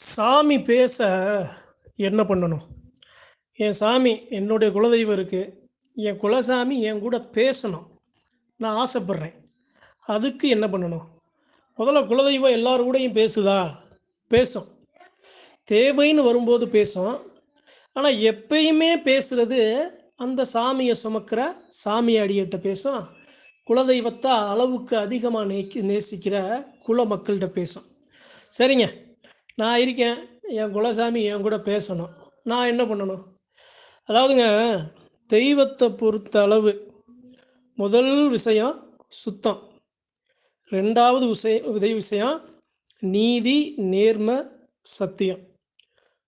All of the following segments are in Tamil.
சாமி பேச என்ன பண்ணணும்? என் சாமி என்னுடைய குலதெய்வம் இருக்குது என் குலசாமி என் கூட பேசணும். நான் ஆசைப்படுறேன். அதுக்கு என்ன பண்ணணும்? முதல்ல குலதெய்வம் எல்லார் கூடயும் பேசுதா? பேசும். தேவைன்னு வரும்போது பேசும். ஆனால் எப்பயுமே பேசுறது அந்த சாமியை சுமக்கிற சாமி அடியிட்ட பேசும். குலதெய்வத்தை அளவுக்கு அதிகமாக நேக்கி நேசிக்கிற குல மக்கள்கிட்ட பேசும். சரிங்க. நான் இருக்கேன். என் குலசாமி என் கூட பேசணும். நான் என்ன பண்ணணும்? அதாவதுங்க தெய்வத்தை பொறுத்த அளவு முதல் விஷயம் சுத்தம். ரெண்டாவது விஷய உதவி விஷயம் நீதி, நேர்ம, சத்தியம்.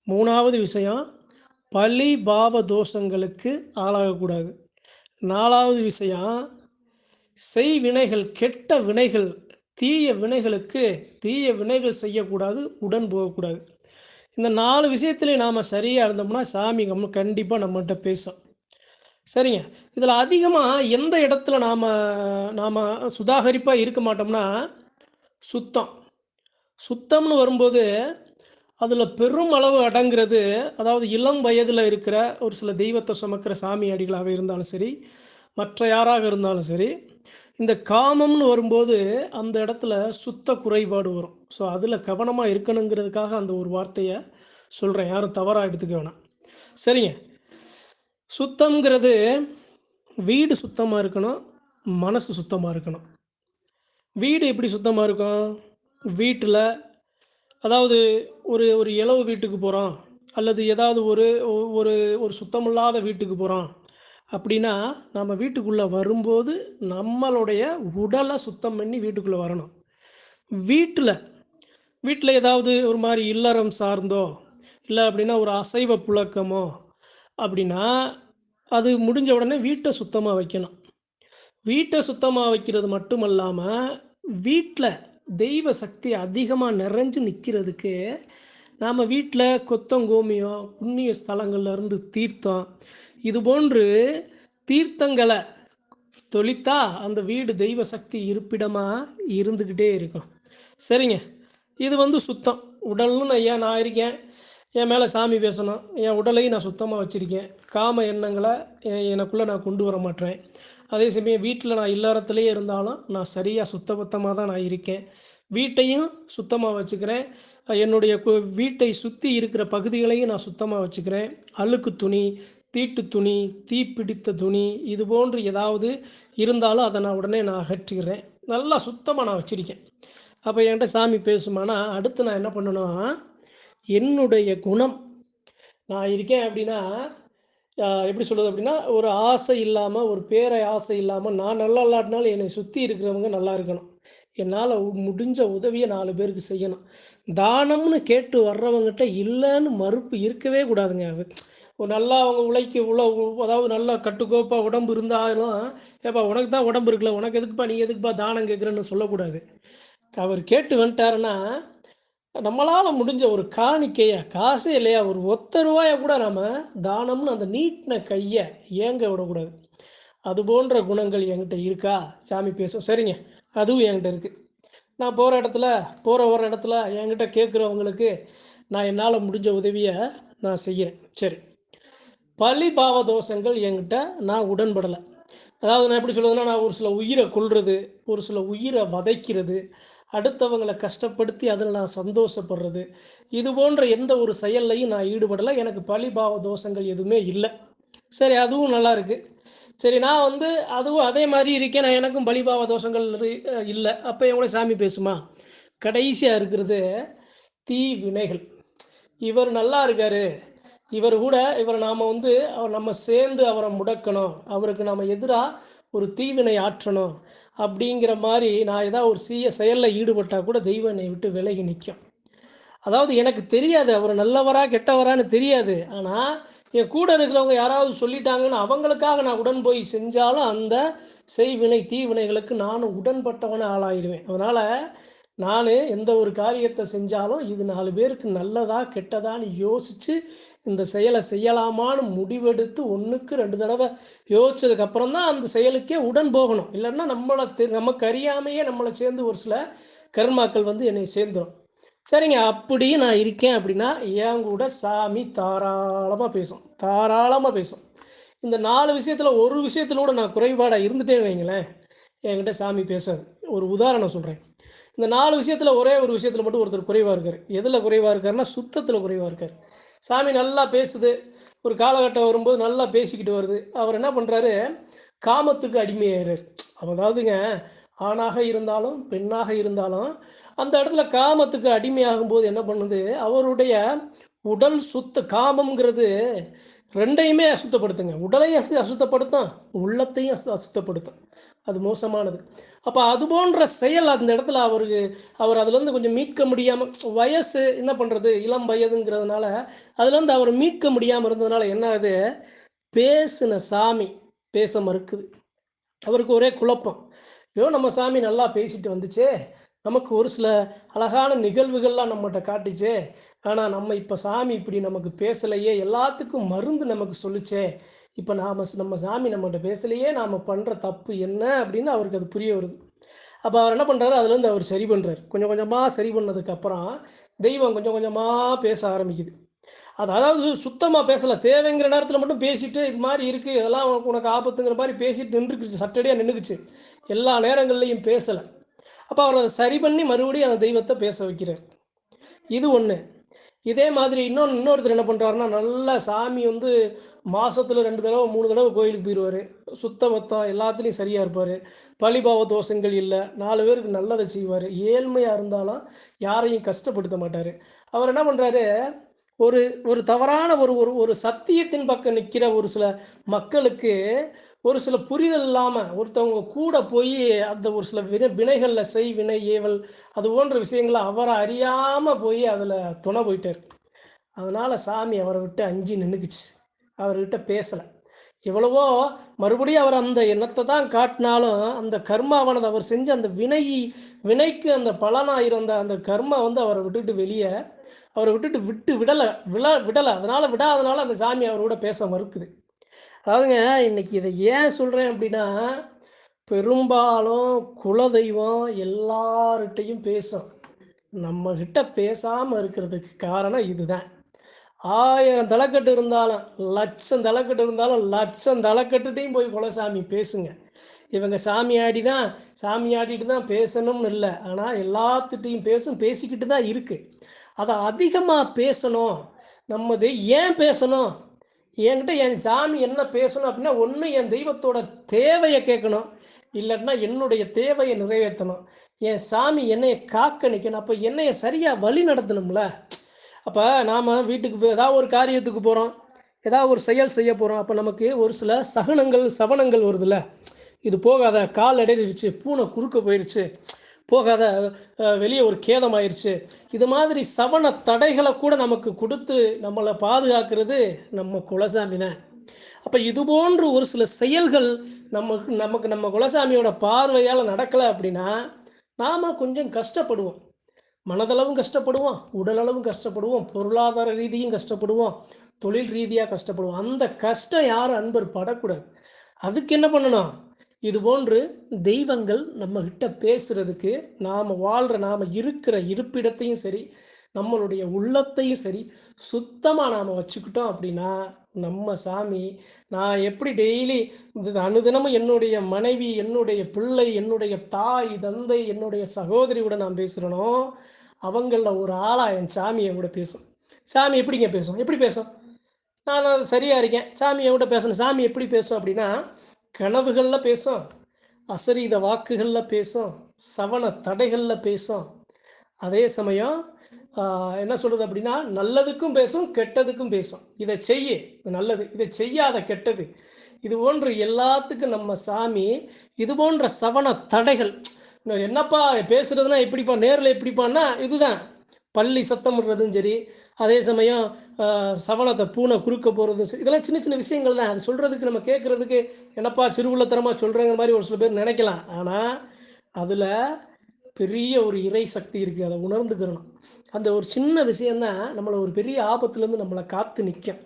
மூணாவது விஷயம் பழி, பாவ தோஷங்களுக்கு ஆளாகக்கூடாது. நாலாவது விஷயம் செய்வினைகள், கெட்ட வினைகள், தீய வினைகளுக்கு தீய வினைகள் செய்யக்கூடாது, உடன் போகக்கூடாது. இந்த 4 விஷயத்திலயும் நாம் சரியாக இருந்தோம்னா, சாமி நம்ம கண்டிப்பாக நம்மகிட்ட பேசும். சரிங்க. இதில் அதிகமாக எந்த இடத்துல நாம் நாம் சுதாகரிப்பாக இருக்க மாட்டோம்னா, சுத்தம். சுத்தம்னு வரும்போது, அதில் பெரும் அளவு அடங்குறது, அதாவது இளம் வயதில் இருக்கிற ஒரு சில தெய்வத்தை சுமக்கிற சாமி அடிகளாக இருந்தாலும் சரி, மற்ற யாராக இருந்தாலும் சரி, இந்த காமம்னு வரும்போது, அந்த இடத்துல சுத்த குறைபாடு வரும். ஸோ, அதில் கவனமாக இருக்கணுங்கிறதுக்காக அந்த ஒரு வார்த்தையை சொல்கிறேன் யாரும் தவறாக எடுத்துக்க வேணாம். சரிங்க. சுத்தம்ங்கிறது வீடு சுத்தமாக இருக்கணும். மனசு சுத்தமாக இருக்கணும். வீடு எப்படி சுத்தமாக இருக்கும்? வீட்டில் அதாவது ஒரு ஒரு இலவு வீட்டுக்கு போகிறோம் அல்லது ஏதாவது ஒரு ஒரு ஒரு சுத்தமில்லாத வீட்டுக்கு போகிறோம் அப்படின்னா, நம்ம வீட்டுக்குள்ளே வரும்போது நம்மளுடைய உடலை சுத்தம் பண்ணி வீட்டுக்குள்ளே வரணும். வீட்டில் வீட்டில் ஏதாவது ஒரு மாதிரி இல்லறம் சார்ந்தோ, இல்லை அப்படின்னா ஒரு அசைவ புழக்கமோ அப்படின்னா, அது முடிஞ்ச உடனே வீட்டை சுத்தமாக வைக்கணும். வீட்டை சுத்தமாக வைக்கிறது மட்டும் இல்லாமல் வீட்டில் தெய்வ சக்தி அதிகமாக நிறைஞ்சு நிற்கிறதுக்கு நாம் வீட்டில் கொத்தங்கோமியம் புண்ணிய ஸ்தலங்கள்லேருந்து தீர்த்தம் இது போன்று தீர்த்தங்களை தொளித்தா, அந்த வீடு தெய்வ சக்தி இருப்பிடமாக இருந்துக்கிட்டே இருக்கும். சரிங்க. இது வந்து சுத்தம். உடல்னு ஐயா நான் இருக்கேன். என் மேலே சாமி பேசணும். என் உடலையும் நான் சுத்தமாக வச்சுருக்கேன் காம எண்ணங்களை எனக்குள்ளே நான் கொண்டு வர மாட்டேன் அதே சமயம் வீட்டில் நான் இல்லறத்துலேயே இருந்தாலும், நான் சரியாக சுத்தபத்தமாக தான் நான் இருக்கேன். வீட்டையும் சுத்தமாக வச்சுக்கிறேன். என்னுடைய கு வீட்டை சுற்றி இருக்கிற பகுதிகளையும் நான் சுத்தமாக வச்சுக்கிறேன். அழுக்கு துணி, தீட்டு துணி, தீப்பிடித்த துணி, இது போன்று ஏதாவது இருந்தாலும் அதை நான் உடனே நான் அகற்றிக்கிறேன். நல்லா சுத்தமாக நான் வச்சுருக்கேன் அப்போ என்கிட்ட சாமி பேசுமானா, அடுத்து நான் என்ன பண்ணணும்? என்னுடைய குணம். நான் இருக்கேன் அப்படின்னா, எப்படி சொல்கிறது அப்படின்னா, ஒரு ஆசை இல்லாமல் ஒரு பேரை ஆசை இல்லாமல் நான் நல்லா இல்லாட்டினாலும் என்னை சுற்றி இருக்கிறவங்க நல்லா இருக்கணும். என்னால் முடிஞ்ச உதவியை நாலு பேருக்கு செய்யணும். தானம்னு கேட்டு வர்றவங்ககிட்ட இல்லைன்னு மறுப்பு இருக்கவே கூடாதுங்க. அது நல்லா அவங்க உழைக்க உள்ள அதாவது நல்லா கட்டுக்கோப்பாக உடம்பு இருந்தாலும், "ஏப்பா உனக்கு தான் உடம்பு இருக்குல்ல, உனக்கு எதுக்குப்பா நீ எதுக்குப்பா தானம் கேட்குறன்னு" சொல்லக்கூடாது. அவர் கேட்டு வந்துட்டாருன்னா, நம்மளால் முடிஞ்ச ஒரு காணிக்கைய, காசே இல்லையா, ஒரு ஒத்த ரூபாயை கூட நாம் தானம்னு அந்த நீட்டின கையை ஏங்க விடக்கூடாது. அது போன்ற குணங்கள் என்கிட்ட இருக்கா? சாமி பேசும். சரிங்க. அதுவும் என்கிட்ட இருக்குது நான் போகிற இடத்துல, போகிற ஒரு இடத்துல என்கிட்ட கேட்குறவங்களுக்கு நான் என்னால் முடிஞ்ச உதவியை நான் செய்கிறேன் சரி. பழி, பாவ தோஷங்கள் என்கிட்ட நான் உடன்படலை. அதாவது நான் எப்படி சொல்லுதுன்னா நான் ஒரு சில உயிரை கொல்றது, ஒரு சில உயிரை வதைக்கிறது, அடுத்தவங்கள கஷ்டப்படுத்தி அதில் நான் சந்தோஷப்படுறது, இது போன்ற எந்த ஒரு செயல்லையும் நான் ஈடுபடலை. எனக்கு பழிபாவ தோஷங்கள் எதுவுமே இல்லை. சரி அதுவும் நல்லா இருக்குது சரி நான் வந்து அதுவும் அதே மாதிரி இருக்கேன். நான் எனக்கும் பலிபாவ தோஷங்கள் இல்லை அப்போ எவ்வளோ என் கூட சாமி பேசுமா? கடைசியாக இருக்கிறது தீவினைகள். இவர் நல்லா இருக்காரு. இவர் கூட இவர் நாம் வந்து அவர் நம்ம சேர்ந்து அவரை முடக்கணும். அவருக்கு நம்ம எதிராக ஒரு தீவினை ஆற்றணும். அப்படிங்கிற மாதிரி நான் ஏதாவது ஒரு சீய செயலில் ஈடுபட்டால் கூட தெய்வம் என்னை விட்டு விலகி நிற்கும் அதாவது எனக்கு தெரியாது. அவர் நல்லவரா, கெட்டவரான்னு தெரியாது. ஆனால் என் கூட இருக்கிறவங்க யாராவது சொல்லிட்டாங்கன்னு அவங்களுக்காக நான் உடன் போய் செஞ்சாலும், அந்த செய்வினை, தீவினைகளுக்கு நானும் உடன்பட்டவனை ஆளாயிடுவேன் அதனால் நான் எந்த ஒரு காரியத்தை செஞ்சாலும், இது நாலு பேருக்கு நல்லதா, கெட்டதான்னு யோசித்து இந்த செயலை செய்யலாமான்னு முடிவெடுத்து ஒன்றுக்கு ரெண்டு தடவை யோசிச்சதுக்கு அப்புறம் தான் அந்த செயலுக்கே உடன் போகணும். இல்லைன்னா நம்மளை தெ நமக்கு அறியாமையே நம்மளை சேர்ந்து ஒரு சில கர்மாக்கள் வந்து என்னை சேர்ந்துரும். சரிங்க அப்படியே நான் இருக்கேன் அப்படின்னா என் கூட சாமி தாராளமாக பேசும். தாராளமாக பேசும். இந்த நாலு விஷயத்தில் ஒரு விஷயத்தில் கூட நான் குறைபாடாக இருந்துட்டேன்னு வைங்களேன் என்கிட்ட சாமி பேசாது. ஒரு உதாரணம் சொல்கிறேன் இந்த நாலு விஷயத்தில் ஒரே ஒரு விஷயத்தில் மட்டும் ஒருத்தர் குறைவாக இருக்கார். எதில் குறைவாக இருக்காருன்னா சுத்தத்தில் குறைவாக இருக்கார். சாமி நல்லா பேசுது. ஒரு காலகட்டம் வரும்போது நல்லா பேசிக்கிட்டு வருது. அவர் என்ன பண்ணுறாரு காமத்துக்கு அடிமையாகிறார் அதாவதுங்க ஆணாக இருந்தாலும் பெண்ணாக இருந்தாலும் அந்த இடத்துல காமத்துக்கு அடிமையாகும்போது என்ன பண்ணுது? அவருடைய உடல் சுத்த காமம்ங்கிறது ரெண்டையுமே அசுத்தப்படுத்துங்க. உடலையும் அசு அசுத்தப்படுத்தும். உள்ளத்தையும் அசு அசுத்தப்படுத்தும். அது மோசமானது. அப்போ அது போன்ற செயல் அந்த இடத்துல அவருக்கு அவர் அதுலேருந்து கொஞ்சம் மீட்க முடியாமல் வயசு என்ன பண்ணுறது இளம் வயதுங்கிறதுனால அதுலேருந்து அவர் மீட்க முடியாமல் இருந்ததுனால என்ன ஆகுது? பேசின சாமி பேச மறுக்குது. அவருக்கு ஒரே குழப்பம். ஐயோ நம்ம சாமி நல்லா பேசிட்டு வந்துச்சே. நமக்கு ஒரு சில அழகான நிகழ்வுகள்லாம் நம்மகிட்ட காட்டுச்சே. ஆனால் நம்ம இப்போ சாமி இப்படி நமக்கு பேசலையே. எல்லாத்துக்கும் மருந்து நமக்கு சொல்லுச்சே. இப்போ நாம் நம்ம சாமி நம்மகிட்ட பேசலையே. நாம் பண்ணுற தப்பு என்ன அப்படின்னு அவருக்கு அது புரிய வருது. அப்போ அவர் என்ன பண்ணுறாரு அதுலேருந்து அவர் சரி பண்ணுறாரு கொஞ்சம் கொஞ்சமாக சரி பண்ணதுக்கப்புறம் தெய்வம் கொஞ்சம் கொஞ்சமாக பேச ஆரம்பிக்குது. அது அதாவது சுத்தமாக பேசலை. தேவைங்கிற நேரத்தில் மட்டும் பேசிட்டு இது மாதிரி இருக்குது இதெல்லாம் உனக்கு உனக்கு ஆபத்துங்கிற மாதிரி பேசிட்டு நின்றுக்குச்சு சட்டடியாக நின்றுக்குச்சு எல்லா நேரங்கள்லையும் பேசலை. அப்போ அவர் அதை சரி பண்ணி மறுபடியும் அந்த தெய்வத்தை பேச வைக்கிறார். இது ஒன்று இதே மாதிரி இன்னொன்று இன்னொருத்தர் என்ன பண்ணுறாருன்னா நல்லா சாமி வந்து மாதத்தில் ரெண்டு தடவை மூணு தடவை கோயிலுக்கு போயிடுவார் சுத்த மொத்தம் எல்லாத்துலேயும் சரியாக இருப்பார். பழிபாவ தோஷங்கள் இல்லை. நாலு பேருக்கு நல்லதை செய்வார். ஏழ்மையாக இருந்தாலும் யாரையும் கஷ்டப்படுத்த மாட்டார். அவர் என்ன பண்ணுறாரு ஒரு ஒரு தவறான ஒரு ஒரு ஒரு சத்தியத்தின் பக்கம் நிற்கிற ஒரு சில மக்களுக்கு ஒரு சில புரிதல் இல்லாமல் ஒருத்தவங்க கூட போய் அந்த ஒரு சில வினை வினைகளில் செய் வினை ஏவல் அது போன்ற விஷயங்களை அவரை அறியாமல் போய் அதில் துணை போயிட்டார். அதனால் சாமி அவரை விட்டு அஞ்சு நின்றுக்குச்சு அவர்கிட்ட பேசலை. எவ்வளவோ மறுபடியும் அவர் அந்த எண்ணத்தை தான் காட்டினாலும் அந்த கர்மாவானது அவர் செஞ்ச அந்த வினை வினைக்கு அந்த பலனாக இருந்த அந்த கர்மா வந்து அவரை விட்டுட்டு வெளியே அவரை விட்டுட்டு விட்டு விடலை விழ விடலை. அதனால் விடாதனால அந்த சாமி அவரோட பேச மறுக்குது. அதாவதுங்க இன்னைக்கு இதை ஏன் சொல்கிறேன் அப்படின்னா பெரும்பாலும் குலதெய்வம் எல்லார்கிட்டையும் பேசும். நம்மக்கிட்ட பேசாமல் இருக்கிறதுக்கு காரணம் இதுதான். ஆயிரம் தலைக்கட்டு இருந்தாலும் லட்சம் தலைக்கட்டு இருந்தாலும் லட்சம் தலைக்கட்டுட்டையும் போய் குலசாமி பேசுங்க. இவங்க சாமி ஆடி தான் சாமி ஆடிட்டு தான் பேசணும்னு இல்லை. ஆனால் எல்லாத்துட்டையும் பேசும் பேசிக்கிட்டு தான் இருக்குது அதை அதிகமாக பேசணும். நம்மது ஏன் பேசணும்? என்கிட்ட என் சாமி என்ன பேசணும் அப்படின்னா ஒன்று என் தெய்வத்தோட தேவையை கேட்கணும். இல்லைன்னா என்னுடைய தேவையை நிறைவேற்றணும். என் சாமி என்னையை காக்க நிற்கணும் அப்போ என்னைய சரியாக வழி நடத்தணும்ல? அப்போ நாம் வீட்டுக்கு ஏதாவது ஒரு காரியத்துக்கு போகிறோம் ஏதாவது ஒரு செயல் செய்ய போகிறோம் அப்போ நமக்கு ஒரு சில சகனங்கள் சவனங்கள் வருதுல்ல? இது போகாத கால் அடையிடுச்சு பூனை குறுக்க போயிடுச்சு போகாத வெளியே ஒரு கேதம் ஆயிடுச்சு இது மாதிரி சவன தடைகளை கூட நமக்கு கொடுத்து நம்மளை பாதுகாக்கிறது நம்ம குலசாமி அப்போ இது போன்று ஒரு சில செயல்கள் நமக்கு நமக்கு நம்ம குலசாமியோட பார்வையால் நடக்கலை அப்படின்னா நாம் கொஞ்சம் கஷ்டப்படுவோம். மனதளவும் கஷ்டப்படுவோம் உடலளவும் கஷ்டப்படுவோம் பொருளாதார ரீதியும் கஷ்டப்படுவோம் தொழில் ரீதியாக கஷ்டப்படுவோம். அந்த கஷ்டம் யாரும் அன்பர் படக்கூடாது. அதுக்கு என்ன பண்ணணும்? இது போன்று தெய்வங்கள் நம்ம கிட்ட பேசுறதுக்கு நாம் வாழ்கிற நாம் இருக்கிற இருப்பிடத்தையும் சரி நம்மளுடைய உள்ளத்தையும் சரி சுத்தமாக நாம் வச்சுக்கிட்டோம் அப்படின்னா நம்ம சாமி நான் எப்படி டெய்லி அனுதினமும் என்னுடைய மனைவி என்னுடைய பிள்ளை என்னுடைய தாய் தந்தை என்னுடைய சகோதரியோட நான் பேசுகிறனோ அவங்களில் ஒரு ஆளாக என் சாமியை கூட பேசும். சாமி எப்படிங்க பேசும்? எப்படி பேசும்? நான் சரியாக இருக்கேன். சாமி கூட பேசணும். சாமி எப்படி பேசும் அப்படின்னா கனவுகளில் பேசும் அசரீத வாக்குகளில் பேசும் சவண தடைகளில் பேசும். அதே சமயம் என்ன சொல்கிறது அப்படின்னா நல்லதுக்கும் பேசும் கெட்டதுக்கும் பேசும். இதை செய்ய இது நல்லது. இதை செய்யாத கெட்டது. இது போன்ற எல்லாத்துக்கும் நம்ம சாமி இது போன்ற சவண தடைகள். என்னப்பா பேசுறதுனா எப்படிப்பா நேரில் எப்படிப்பான்னா இதுதான். பள்ளி சத்தம் விடுறதும் சரி அதே சமயம் சவளத்தை பூனை குறுக்க போகிறதும் சரி இதெல்லாம் சின்ன சின்ன விஷயங்கள் தான். அது சொல்கிறதுக்கு நம்ம கேட்குறதுக்கு என்னப்பா சிறுவுள்ளத்தனமாக சொல்கிறேங்கிற மாதிரி ஒரு சில பேர் நினைக்கலாம். ஆனால் அதில் பெரிய ஒரு இறை சக்தி இருக்குது அதை உணர்ந்துக்கிறணும் அந்த ஒரு சின்ன விஷயந்தான் நம்மளை ஒரு பெரிய ஆபத்துலேருந்து நம்மளை காத்து நிற்கும்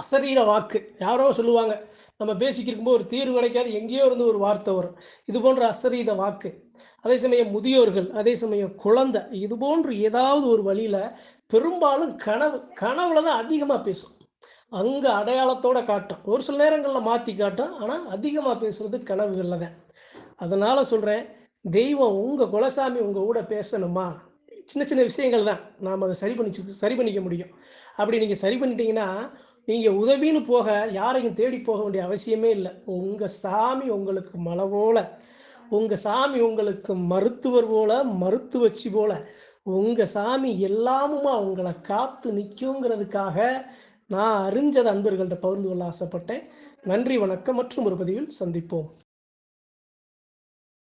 அசரீர வாக்கு. யாரோ சொல்லுவாங்க நம்ம பேசிக்கிருக்கும்போது ஒரு தீர்வு கிடைக்காது எங்கேயோ இருந்து ஒரு வார்த்தை வரும். இது போன்ற அசரீத வாக்கு. அதே சமயம் முதியோர்கள் அதே சமயம் குழந்தை இது போன்று ஏதாவது ஒரு வழியில் பெரும்பாலும் கனவு கனவுல தான் அதிகமாக பேசும். அங்கே அடையாளத்தோட காட்டும். ஒரு சில நேரங்களில் மாற்றி காட்டும் ஆனால் அதிகமாக பேசுறது கனவுகளில் தான். அதனால் சொல்கிறேன் தெய்வம் உங்கள் குலசாமி உங்கள் கூட பேசணுமா? சின்ன சின்ன விஷயங்கள் தான். நாம் அதை சரி பண்ணி சரி பண்ணிக்க முடியும். அப்படி நீங்கள் சரி பண்ணிட்டீங்கன்னா நீங்கள் உதவின்னு போக யாரையும் தேடி போக வேண்டிய அவசியமே இல்லை. உங்கள் சாமி உங்களுக்கு மலை உங்கள் சாமி உங்களுக்கு மருத்துவர் போல மருத்துவச்சி போல உங்கள் சாமி எல்லாமுமா உங்களை காத்து நிற்குங்கிறதுக்காக நான் அறிஞ்சதை அன்பர்கள்ட்ட பகிர்ந்து கொள்ள ஆசைப்பட்டேன். நன்றி வணக்கம் மற்றும் ஒரு பதிவில் சந்திப்போம்.